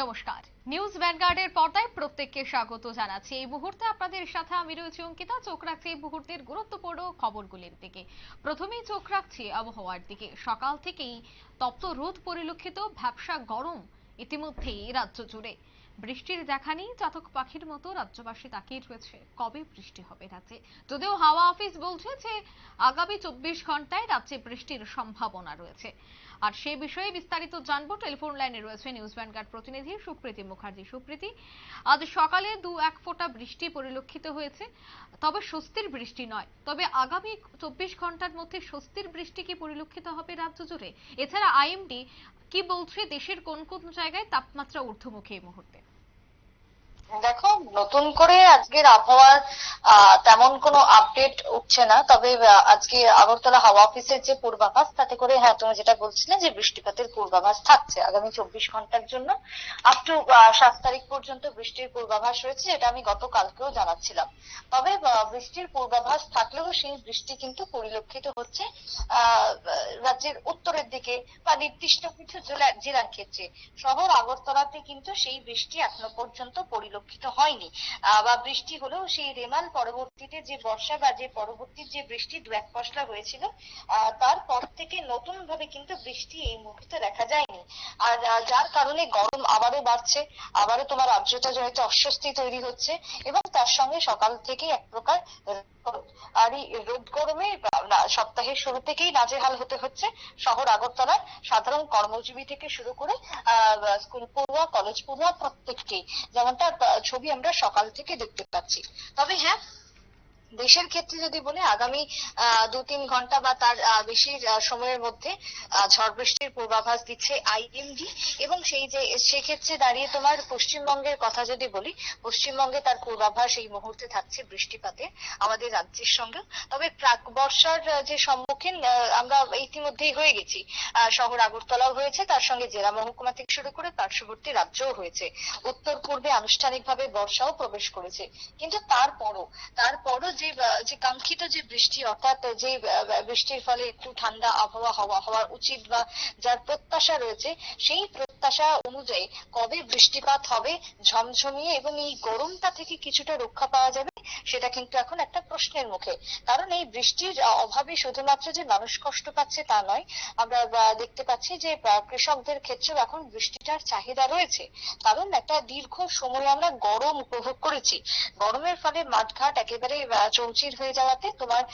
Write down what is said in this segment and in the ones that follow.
নমস্কার। নিউজ ভ্যানগার্ডের পর্দায় প্রত্যেককে স্বাগত জানাচ্ছি। এই মুহূর্তে আপনাদের সাথে আমি রয়েছি অঙ্কিতা। চোখ রাখছি এই মুহূর্তের গুরুত্বপূর্ণ খবরগুলির দিকে। প্রথমেই চোখ রাখছি আবহাওয়ার দিকে। সকাল থেকেই তপ্ত রোদ পরিলক্ষিত, ভ্যাবসা গরম ইতিমধ্যেই রাজ্য জুড়ে। বৃষ্টির দেখা নেই, চাতক পাখির মতো রাজ্যবাসী তাকিয়ে রয়েছে। কবে বৃষ্টি হবে রাজ্যে যদিও হাওয়া অফিস বলছে যে আগামী চব্বিশ ঘন্টায় রাজ্যে বৃষ্টির সম্ভাবনা রয়েছে। আর সেই বিষয়ে বিস্তারিত জানব। টেলিফোন লাইনে রয়েছে নিউজ ভ্যানগার্ড প্রতিনিধি সুপ্রীতি মুখার্জি। সুপ্রীতি আজ সকালে দু এক ফোঁটা বৃষ্টি পরিলক্ষিত হয়েছে। তবে স্বস্তির বৃষ্টি নয়। তবে আগামী চব্বিশ ঘণ্টার মধ্যে স্বস্তির বৃষ্টি কি পরিলক্ষিত হবে রাজ্য জুড়ে? এছাড়া আইএমডি কি বলছে, দেশের কোন কোন জায়গায় তাপমাত্রা ঊর্ধ্বমুখী এই মুহূর্তে? দেখো, নতুন করে আজকের আবহাওয়ার তেমন কোনো আপডেট উঠছে না, তবে আজকে আগরতলা হাওয়া অফিসের যে পূর্বাভাস, তাতে করে হ্যাঁ তুমি যেটা বলছিলে যে বৃষ্টিপাতের পূর্বাভাস থাকছে। আগামী চব্বিশ ঘণ্টার জন্য আপ টু সাত তারিখ পর্যন্ত বৃষ্টির পূর্বাভাস রয়েছে যেটা আমি গতকালকেও জানাচ্ছিলাম। তবে বৃষ্টির পূর্বাভাস থাকলেও সেই বৃষ্টি কিন্তু পরিলক্ষিত হচ্ছে রাজ্যের উত্তরের দিকে বা নির্দিষ্ট কিছু জেলা- জেলার ক্ষেত্রে। শহর আগরতলাতে কিন্তু সেই বৃষ্টি এখনও পর্যন্ত পরিলক্ষিত হয়নি। বা বৃষ্টি হলেও সেই রেমাল পরবর্তীতে যে বর্ষা বা যে পরবর্তী যে বৃষ্টি দু এক পশলা হয়েছিল আহ, তারপর থেকে নতুন ভাবে কিন্তু বৃষ্টি এই মুহূর্তে দেখা যায়নি। আর যার কারণে গরম আবারও বাড়ছে আবারও তোমার আর্দ্রতা জনিত অস্বস্তি তৈরি হচ্ছে এবং তার সঙ্গে সকাল থেকেই এক প্রকার আর এই রোদ গরমে আহ, না- সপ্তাহের শুরু থেকেই নাজেহাল হতে হচ্ছে। শহর আগরতলার সাধারণ কর্মজীবী থেকে শুরু করে স্কুল পড়ুয়া কলেজ পড়ুয়া প্রত্যেককেই। যেমনটা ছবি আমরা সকাল থেকে দেখতে পাচ্ছি। তবে হ্যাঁ দেশের ক্ষেত্রে যদি বলি, আগামী দু তিন ঘণ্টা বা তার বেশি সময়ের মধ্যে ঝড় বৃষ্টির পূর্বাভাস দিচ্ছে আইএমডি এবং সেই যে, সেক্ষেত্রে দাঁড়িয়ে তোমার পশ্চিমবঙ্গের কথা যদি বলি, পশ্চিমবঙ্গে তার পূর্বাভাস এই মুহূর্তে থাকছে বৃষ্টিপাতে আমাদের রাজ্যের সঙ্গে তবে প্রাক বর্ষার যে সম্মুখীন আমরা ইতিমধ্যেই হয়ে গেছি। শহর আগরতলাও হয়েছে, তার সঙ্গে জেলা মহকুমা থেকে শুরু করে পার্শ্ববর্তী রাজ্যও হয়েছে। উত্তর পূর্বে আনুষ্ঠানিকভাবে বর্ষাও প্রবেশ করেছে। কিন্তু তারপরও তারপরও যে আহ, যে কাঙ্ক্ষিত যে বৃষ্টি অর্থাৎ যে বৃষ্টির ফলে একটু ঠান্ডা আবহাওয়া হওয়া হওয়া উচিত বা যার প্রত্যাশা রয়েছে সেই প্রত্যাশা অনুযায়ী কবে বৃষ্টিপাত হবে ঝমঝমিয়ে এবং এই গরমটা থেকে কিছুটা রক্ষা পাওয়া যাবে? সেটা কিন্তু এখন একটা প্রশ্নের মুখে। কারণ এই বৃষ্টির অভাবে শুধুমাত্র যে মানুষ কষ্ট পাচ্ছে তা নয়, আমরা দেখতে পাচ্ছি যে কৃষকদের ক্ষেত্রেও এখন বৃষ্টিটার চাহিদা রয়েছে। কারণ একটা দীর্ঘ সময় আমরা গরম উপভোগ করেছি। গরমের ফলে মাঠঘাট একেবারে চৌচির হয়ে যাওয়াতে তোমার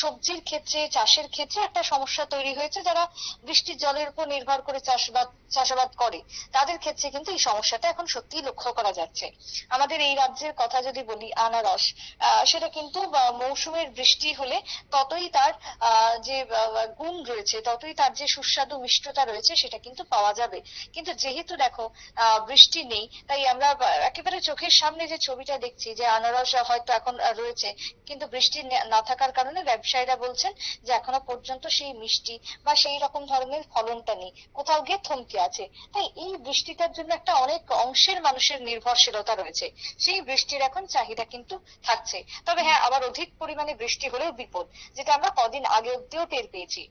সবজির ক্ষেত্রে, চাষের ক্ষেত্রে একটা সমস্যা তৈরি হয়েছে। যারা বৃষ্টির জলের উপর নির্ভর করে চাষবাদ, চাষাবাদ করে, তাদের ক্ষেত্রে কিন্তু এই সমস্যাটা এখন সত্যিই লক্ষ্য করা যাচ্ছে। আমাদের এই রাজ্যের কথা যদি বলি, আনারস সেটা কিন্তু মৌসুমের বৃষ্টি হলে ততই তার যে গুণ রয়েছে, ততই তার যে সুস্বাদু মিষ্টতা রয়েছে, সেটা কিন্তু পাওয়া যাবে। কিন্তু যেহেতু দেখো বৃষ্টি নেই, তাই আমরা একেবারে চোখের সামনে যে ছবিটা দেখছি, যে আনারস হয়তো এখন রয়েছে, কিন্তু বৃষ্টি না থাকার কারণে ব্যবসায়ীরা বলছেন যে এখনও পর্যন্ত সেই মিষ্টি বা সেই রকম ধরনের ফলনটা নেই, কোথাও গিয়ে থমকে আছে। তাই এই বৃষ্টিটার জন্য একটা অনেক অংশের মানুষের নির্ভরশীলতা রয়েছে। সেই বৃষ্টির এখন চাহিদা কিন্তু থাকছে। তবে হ্যাঁ আবার অধিক পরিমাণে বৃষ্টি হলেও বিপদ যেটা আমরা কদিন আগে অব্দিও টের পেয়েছি।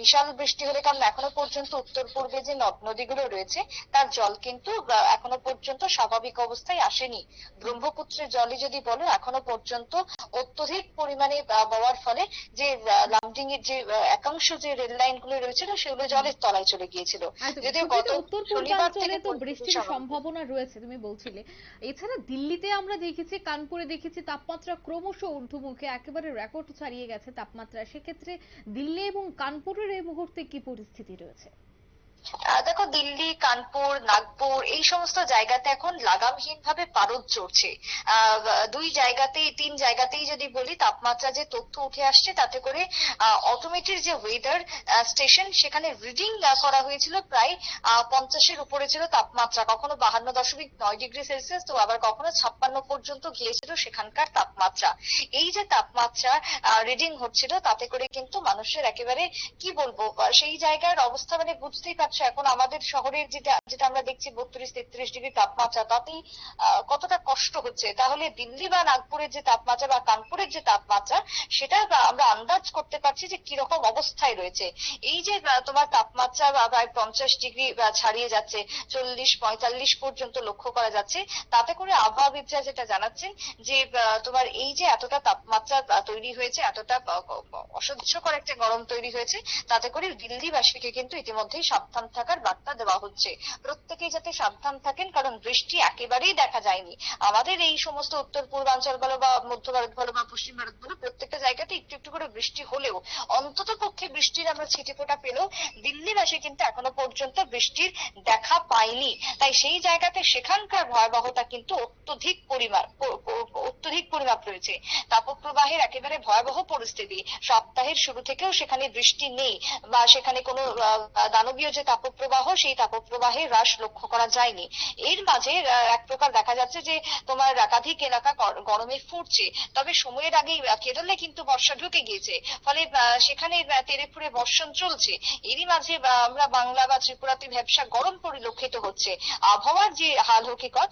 বিশাল বৃষ্টি হলে কারণ এখনও পর্যন্ত উত্তর পূর্বে যে নদ নদীগুলো রয়েছে তার জল কিন্তু এখনও পর্যন্ত স্বাভাবিক অবস্থায় আসেনি। ব্রহ্মপুত্রের জলে যদি বলো এখনও পর্যন্ত অত্যধিক পরিমাণে বওয়ার ফলে যে লামডিং এর যে একাংশ যে রেল লাইনগুলো রয়েছিল সেগুলো জলের তলায় চলে গিয়েছিল। যদিও গত শনিবার থেকে তো বৃষ্টির সম্ভাবনা রয়েছে তুমি বলছিলে। এছাড়া দিল্লিতে আমরা দেখেছি কানপুরে দেখেছি তাপমাত্রা ক্রমশ ঊর্ধ্বমুখে একেবারে রেকর্ড ছাড়িয়ে গেছে তাপমাত্রা। সেক্ষেত্রে দিল্লি এবং কানপুরের এই মুহূর্তে কি পরিস্থিতি রয়েছে? দেখো, দিল্লি, কানপুর, নাগপুর, এই সমস্ত জায়গাতে এখন লাগামহীন ভাবে পারদ চড়ছে। দুই জায়গাতেই, তিন জায়গাতেই যদি বলি, তাপমাত্রা যে তথ্য উঠে আসছে, তাতে করে অটোমেটেড যে ওয়েদার স্টেশন সেখানে রিডিং করা হয়েছিল প্রায় পঞ্চাশের উপরে ছিল তাপমাত্রা। কখনো বাহান্ন দশমিক নয় ডিগ্রি সেলসিয়াস, তো আবার কখনো ছাপ্পান্ন পর্যন্ত গিয়েছিল সেখানকার তাপমাত্রা। এই যে তাপমাত্রা রিডিং হচ্ছিল, তাতে করে কিন্তু মানুষের একেবারে, কি বলব সেই জায়গার অবস্থা মানে বুঝতেই পারছ পাচ্ছ এখন আমাদের শহরের যেটা যেটা আমরা দেখছি বত্রিশ, তেত্রিশ ডিগ্রি তাপমাত্রা, তাতেই কতটা কষ্ট হচ্ছে? তাহলে দিল্লি বা নাগপুরের যে তাপমাত্রা বা কানপুরের যে তাপমাত্রা, সেটা আমরা আন্দাজ করতে পারছি যে কীরকম অবস্থায় রয়েছে। এই যে তোমার তাপমাত্রা বা প্রায় পঞ্চাশ ডিগ্রি ছাড়িয়ে যাচ্ছে, চল্লিশ, পঁয়তাল্লিশ পর্যন্ত লক্ষ্য করা যাচ্ছে, তাতে করে আবহাওয়াবিদরা যেটা জানাচ্ছেন যে তোমার এই যে এতটা তাপমাত্রা তৈরি হয়েছে, এতটা অসহ্যকর একটা গরম তৈরি হয়েছে, তাতে করে দিল্লিবাসীকে কিন্তু ইতিমধ্যেই সাবধান থাকার বার্তা দেওয়া হচ্ছে। প্রত্যেকেই যাতে সাবধান থাকেন, কারণ বৃষ্টি একেবারেই দেখা যায়নি। আমাদের এই সমস্ত উত্তর পূর্বাঞ্চল বলো বা মধ্য ভারত বলো বা পশ্চিম ভারত বলো, প্রত্যেকটা জায়গাতে একটু একটু করে বৃষ্টি হলেও, অন্তত পক্ষে বৃষ্টির আমরা ছিটে ফোটা পেলেও, দিল্লিবাসী কিন্তু এখনও পর্যন্ত বৃষ্টির দেখা পায়নি। তাই সেই জায়গাতে সেখানকার ভয়াবহতা কিন্তু অত্যধিক পরিমাণ অত্যধিক পরিমাপ রয়েছে। তাপপ্রবাহের একেবারে ভয়াবহ পরিস্থিতি। সপ্তাহের শুরু থেকেও সেখানে বৃষ্টি নেই বা সেখানে কোনো দানবীয় যে তাপপ্রবাহ, সেই তাপপ্রবাহে হ্রাস লক্ষ্য করা যায়নি। এর মাঝে এক প্রকার দেখা যাচ্ছে যে, তোমার একাধিক এলাকা গরমে ফুটছে। তবে সময়ের আগেই কেরলে কিন্তু বর্ষা ঢুকে গিয়েছে। ফলে সেখানে তেড়ে বর্ষণ চলছে। এরই মাঝে আমরা বাংলা বা ত্রিপুরাতে ব্যবসা গরম পরিলক্ষিত হচ্ছে। আবহাওয়ার যে হাল হকিকত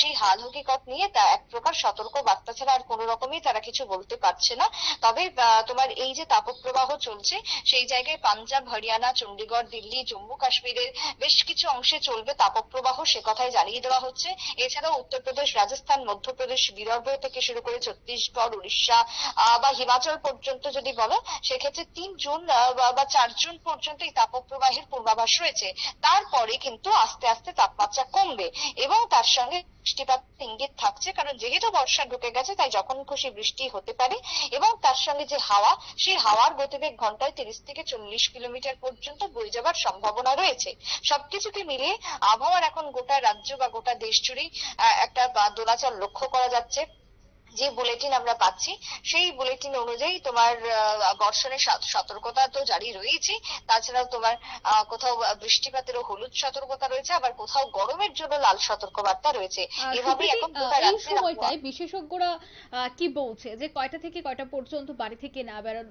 সেই হাল হকিকত নিয়ে তা এক প্রকার সতর্ক বার্তা ছাড়া আর কোনো রকমই তারা কিছু বলতে পারছে না। তবে তোমার এই যে তাপপ্রবাহ চলছে, সেই জায়গায় পাঞ্জাব, হরিয়ানা চণ্ডীগড় দিল্লি, জম্মু কাশ্মীরের বেশ কিছু অংশে চলবে তাপপ্রবাহ, সে কথাই জানিয়ে দেওয়া হচ্ছে। এছাড়াও উত্তরপ্রদেশ, রাজস্থান, মধ্যপ্রদেশ, বিদর্ভ থেকে শুরু করে ছত্তিশগড়, উড়িষ্যা বা হিমাচল পর্যন্ত যদি বলো, সেক্ষেত্রে তিন জুন বা চার জুন পর্যন্ত এই তাপপ্রবাহের পূর্বাভাস রয়েছে। তারপরে কিন্তু আস্তে আস্তে তাপমাত্রা কমবে এবং তার সঙ্গে বৃষ্টিপাত ইঙ্গিত থাকছে, কারণ যেহেতু বর্ষা ঢুকে গেছে, তাই যখন খুশি বৃষ্টি হতে পারে এবং তার সঙ্গে যে হাওয়া, সেই হাওয়ার গতিবেগ ঘন্টায় তিরিশ থেকে চল্লিশ কিলোমিটার পর্যন্ত বয়ে যাবার সম্ভাবনা রয়েছে। সবকিছুকে মিলিয়ে আবহাওয়ার এখন গোটা রাজ্য বা গোটা দেশ জুড়েই একটা দোলাচল লক্ষ্য করা যাচ্ছে। যে বুলেটিন আমরা পাচ্ছি সেই বুলেটিন অনুযায়ী তোমার বর্ষণের সতর্কতা তো জারি রয়েছে। তাছাড়াও তোমার কোথাও আহ, বৃষ্টিপাতেরও হলুদ সতর্কতা রয়েছে আবার কোথাও গরমের জন্য লাল সতর্কবার্তা রয়েছে। এখন এই। সময়টায় বিশেষজ্ঞরা কি বলছে? যে কয়টা থেকে কয়টা পর্যন্ত বাড়ি থেকে না বেরো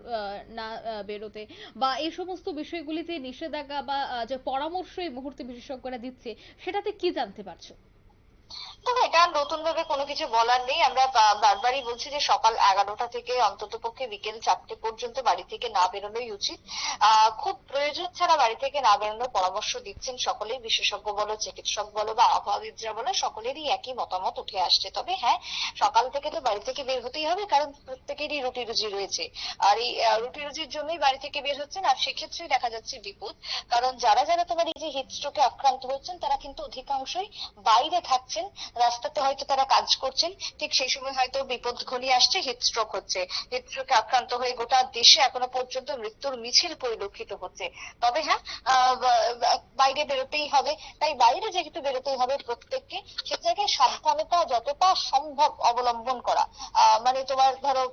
না বেরোতে? বা এই সমস্ত বিষয়গুলিতে নিষেধাজ্ঞা বা যে পরামর্শ এই মুহূর্তে বিশেষজ্ঞরা দিচ্ছে সেটাতে কি জানতে পারছ? তবে এটা নতুন ভাবে কোনো কিছু বলার নেই। আমরা বারবারই বলছি যে সকাল এগারোটা থেকে অন্তত পক্ষে বিকেল চারটে পর্যন্ত বাড়ি থেকে না বেরোনোই উচিত। খুব প্রয়োজন ছাড়া বাড়ি থেকে না বেরোনোর পরামর্শ দিচ্ছেন সকলেই, বিশেষজ্ঞ বলো, চিকিৎসক বলো বা আবহাওয়াবিদরা বলো, সকলেরই একই মতামত উঠে আসছে। তবে হ্যাঁ সকাল থেকে তো বাড়ি থেকে বের হতেই হবে, কারণ প্রত্যেকেরই রুটি রুজি রয়েছে। আর এই রুটি রুজির জন্যই বাড়ি থেকে বের হচ্ছেন, আর সেক্ষেত্রে দেখা যাচ্ছে বিপদ। কারণ যারা যারা তোমার এই যে হিটস্ট্রোকে আক্রান্ত হচ্ছেন, তারা কিন্তু অধিকাংশই বাইরে থাকছেন। রাস্তাতে হয়তো তারা কাজ করছেন, ঠিক সেই সময় হয়তো বিপদ ঘনিয়ে আসছে হিটস্ট্রোক হচ্ছে। হিটস্ট্রোকে আক্রান্ত হয়ে গোটা দেশে এখনও পর্যন্ত মৃত্যুর মিছিল পরিলক্ষিত হচ্ছে। তবে হ্যাঁ বাইরে বেরোতেই হবে। তাই বাইরে যেহেতু বেরোতেই হবে প্রত্যেককে, সে জায়গায় সাবধানতা যতটা সম্ভব অবলম্বন করা। মানে তোমার ধরো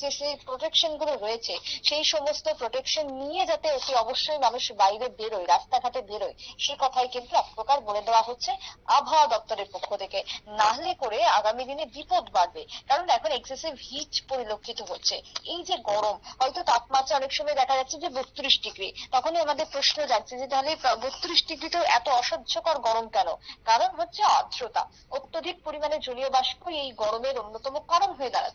যে সেই প্রোটেকশনগুলো রয়েছে, সেই সমস্ত প্রোটেকশন নিয়ে যাতে অতি অবশ্যই মানুষ বাইরে বেরোয়, রাস্তাঘাটে বেরোয়, সে কথাই কিন্তু এক প্রকার বলে দেওয়া হচ্ছে আবহাওয়া দপ্তরের পক্ষ থেকে না হলে করে আগামী দিনে বিপদ বাড়বে কারণ এখন এক্সেসিভ হিট পরিলক্ষিত হচ্ছে। এই যে গরম, হয়তো তাপমাত্রা অনেক সময় দেখা যাচ্ছে যে বত্রিশ ডিগ্রি। তখনই আমাদের প্রশ্ন যাচ্ছে যে তাহলে বত্রিশ ডিগ্রি তো এত অসহ্যকর গরম কেন? কারণ হচ্ছে আর্দ্রতা। অত্যধিক পরিমাণে জলীয় বাষ্প এই গরমের অন্যতম কারণ হয়ে দাঁড়াচ্ছে।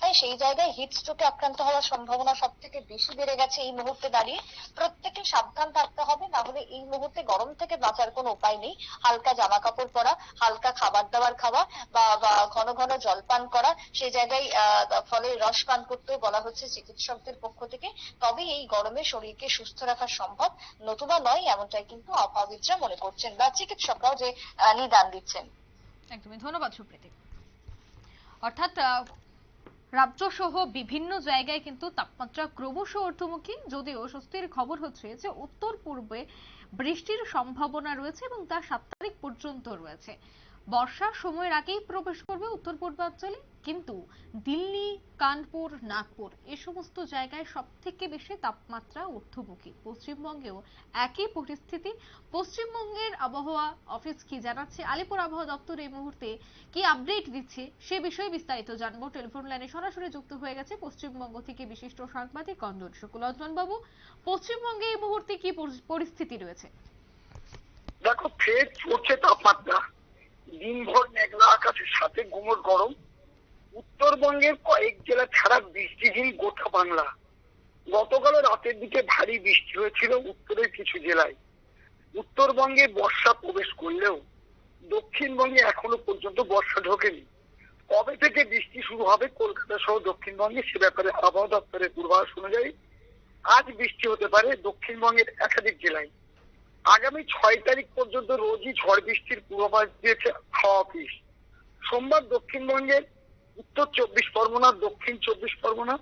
তাই সেই জায়গায় হিট স্ট্রোকে আক্রান্ত হওয়ার সম্ভাবনা সব থেকে বেশি বেড়ে গেছে এই মুহূর্তে দাঁড়িয়ে। প্রত্যেকে সাবধান থাকতে হবে, না হলে এই মুহূর্তে গরম থেকে বাঁচার কোনো উপায় নেই। হালকা জামা কাপড় পরা, হালকা খাবার দাবার খাওয়া বা ঘন ঘন জল পান করা সেই জায়গায় ফলের রস পান করতেও বলা হচ্ছে চিকিৎসকদের পক্ষ থেকে। তবে এই গরমে শরীরকে সুস্থ রাখা সম্ভব, নতুবা নয় এমনটাই কিন্তু আবহাওয়াবিদরা মনে করছেন বা চিকিৎসকরাও যে নিদান দিচ্ছেন। একদমই। ধন্যবাদ সুপ্রীতি। অর্থাৎ রাজ্য সহ বিভিন্ন জায়গায় কিন্তু তাপমাত্রা ক্রমশ ঊর্ধ্বমুখী। যদিও স্বস্তির খবর হচ্ছে যে উত্তর পূর্বে বৃষ্টির সম্ভাবনা রয়েছে এবং তা সাত তারিখ পর্যন্ত রয়েছে। বর্ষার সময়ের আগেই প্রবেশ করবে উত্তর পূর্বাঞ্চলে। কিন্তু দিল্লি, কানপুর, নাগপুর এ সমস্ত জায়গায় সব থেকে বেশি তাপমাত্রা ঊর্ধ্বমুখী। পশ্চিমবঙ্গেও একই পরিস্থিতি। পশ্চিমবঙ্গের আবহাওয়া অফিস কি জানাচ্ছে? আলিপুর আবহাওয়া দপ্তর এই মুহূর্তে কি আপডেট দিচ্ছে? সে বিষয়ে বিস্তারিত জানব। টেলিফোন লাইনে সরাসরি যুক্ত হয়ে গেছে পশ্চিমবঙ্গ থেকে বিশিষ্ট সাংবাদিক অঞ্জন শুক্ল। অঞ্জন বাবু পশ্চিমবঙ্গে এই মুহূর্তে কি পরিস্থিতি রয়েছে? দেখো, ফের চড়ছে তাপমাত্রা। দিনভর মেঘলা আকাশের সাথে গুমোট গরম। উত্তরবঙ্গের কয়েক জেলা ছাড়া বৃষ্টিহীন গোটা বাংলা। গতকাল রাতের দিকে ভারী বৃষ্টি হয়েছিল উত্তরের কিছু জেলায়। উত্তরবঙ্গে বর্ষা প্রবেশ করলেও দক্ষিণবঙ্গে এখনও পর্যন্ত বর্ষা ঢোকেনি। কবে থেকে বৃষ্টি শুরু হবে কলকাতা সহ দক্ষিণবঙ্গে সে ব্যাপারে আবহাওয়া দপ্তরের পূর্বাভাস অনুযায়ী আজ বৃষ্টি হতে পারে দক্ষিণবঙ্গের একাধিক জেলায়। আগামী ছয় তারিখ পর্যন্ত রোজই ঝড় বৃষ্টির পূর্বাভাস দিয়েছে হাওয়া অফিস। সোমবার দক্ষিণবঙ্গের উত্তর চব্বিশ পরগনা, দক্ষিণ চব্বিশ পরগনা,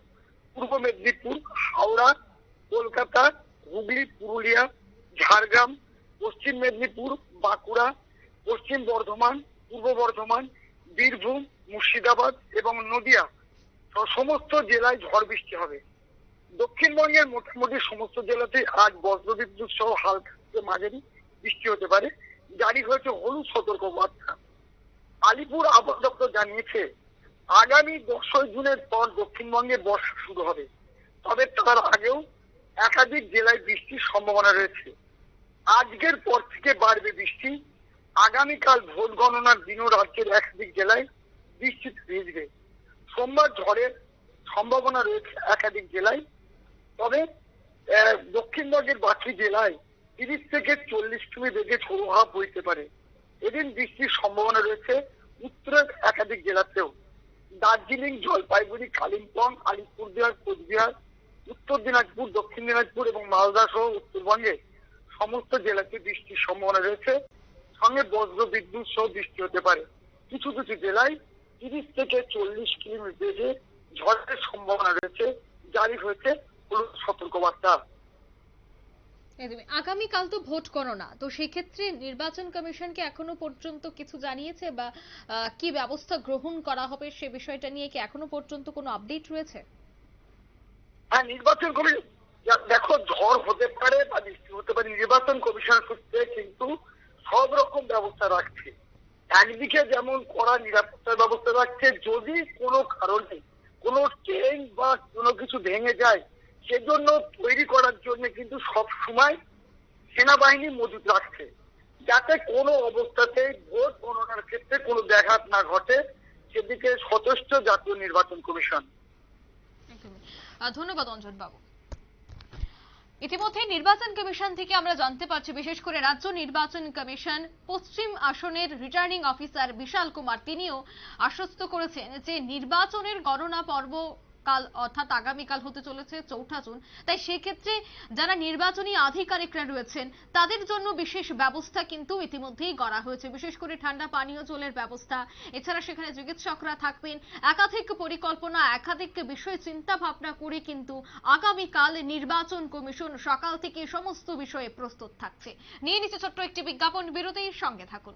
পূর্ব মেদিনীপুর, হাওড়া, কলকাতা, হুগলি, পুরুলিয়া, ঝাড়গ্রাম, পশ্চিম মেদিনীপুর, বাঁকুড়া, পশ্চিম বর্ধমান, পূর্ব বর্ধমান, বীরভূম, মুর্শিদাবাদ এবং নদিয়া সমস্ত জেলায় ঝড় বৃষ্টি হবে। দক্ষিণবঙ্গের মোটামুটি সমস্ত জেলাতেই আজ বজ্রবিদ্যুৎ সহ হালকা মাঝারি বৃষ্টি হতে পারে। জারি হয়েছে হলুদ সতর্ক সতর্কবার্তা। আলিপুর আবহাওয়া দপ্তর জানিয়েছে আগামী দশই জুনের পর দক্ষিণবঙ্গে বর্ষা শুরু হবে। তবে তার আগেও একাধিক জেলায় বৃষ্টির সম্ভাবনা রয়েছে। আজকের পর থেকে বাড়বে বৃষ্টি। আগামীকাল ভোট গণনার দিনও রাজ্যের একাধিক জেলায় বৃষ্টিতে ভিজবে। সোমবার ঝড়ের সম্ভাবনা রয়েছে একাধিক জেলায়। তবে দক্ষিণবঙ্গের বাকি জেলায় তিরিশ থেকে চল্লিশ কিমি বেগে ঝোড়ো হাওয়া বইতে পারে। এদিন বৃষ্টির সম্ভাবনা রয়েছে উত্তরের একাধিক জেলাতেও। দার্জিলিং, জলপাইগুড়ি, কালিম্পং আলিপুরদুয়ার কোচবিহার, উত্তর দিনাজপুর, দক্ষিণ দিনাজপুর এবং মালদা সহ উত্তরবঙ্গে সমস্ত জেলাতে বৃষ্টির সম্ভাবনা রয়েছে। সঙ্গে বজ্র বিদ্যুৎ সহ বৃষ্টি হতে পারে। কিছু কিছু জেলায় তিরিশ থেকে চল্লিশ কিলোমিটার ঝড়ের সম্ভাবনা রয়েছে। জারি হয়েছে সতর্কবার্তা। একদমই আগামীকাল তো ভোট গণনা, তো সেক্ষেত্রে নির্বাচন কমিশনকে এখনও পর্যন্ত কিছু জানিয়েছে বা কি ব্যবস্থা গ্রহণ করা হবে সে বিষয়টা নিয়ে কি এখনও পর্যন্ত কোনো আপডেট রয়েছে? হ্যাঁ নির্বাচন কমিশন দেখো, ঝড় হতে পারে বা বৃষ্টি হতে পারে, নির্বাচন কমিশন সূত্রে কিন্তু সব রকম ব্যবস্থা রাখছে। একদিকে যেমন কড়া নিরাপত্তার ব্যবস্থা রাখছে, যদি কোনো কারণে কোনো ট্রেন বা কোনো কিছু ভেঙে যায় সেজন্য তৈরি করার জন্য কিন্তু সব সময় সেনাবাহিনী মজুদ রাখছে যাতে কোনো অবস্থাতে ভোট গণনার ক্ষেত্রে কোনো ব্যাঘাত না ঘটে, সেদিকে সচেষ্ট জাতীয় নির্বাচন কমিশন। ধন্যবাদ অঞ্জন বাবু ইতিমধ্যে নির্বাচন কমিশন থেকে আমরা জানতে পারছি, বিশেষ করে রাজ্য নির্বাচন কমিশন পশ্চিম আসনের রিটার্নিং অফিসার বিশাল কুমার, তিনিও আশ্বস্ত করেছেন যে নির্বাচনের গণনা পর্ব কাল অর্থাৎ আগামীকাল হতে চলেছে চৌঠা জুন। তাই সেক্ষেত্রে যারা নির্বাচনী আধিকারিকরা রয়েছেন, তাদের জন্য বিশেষ ব্যবস্থা কিন্তু ইতিমধ্যেই করা হয়েছে। বিশেষ করে ঠান্ডা পানীয় জলের ব্যবস্থা, এছাড়া সেখানে চিকিৎসকরা থাকবেন। একাধিক পরিকল্পনা, একাধিক বিষয় চিন্তা ভাবনা করে কিন্তু আগামীকাল নির্বাচন কমিশন সকাল থেকে সমস্ত বিষয়ে প্রস্তুত থাকছে। নিয়ে নিচ্ছে ছোট্ট একটি বিজ্ঞাপন, বিরতির সঙ্গে থাকুন।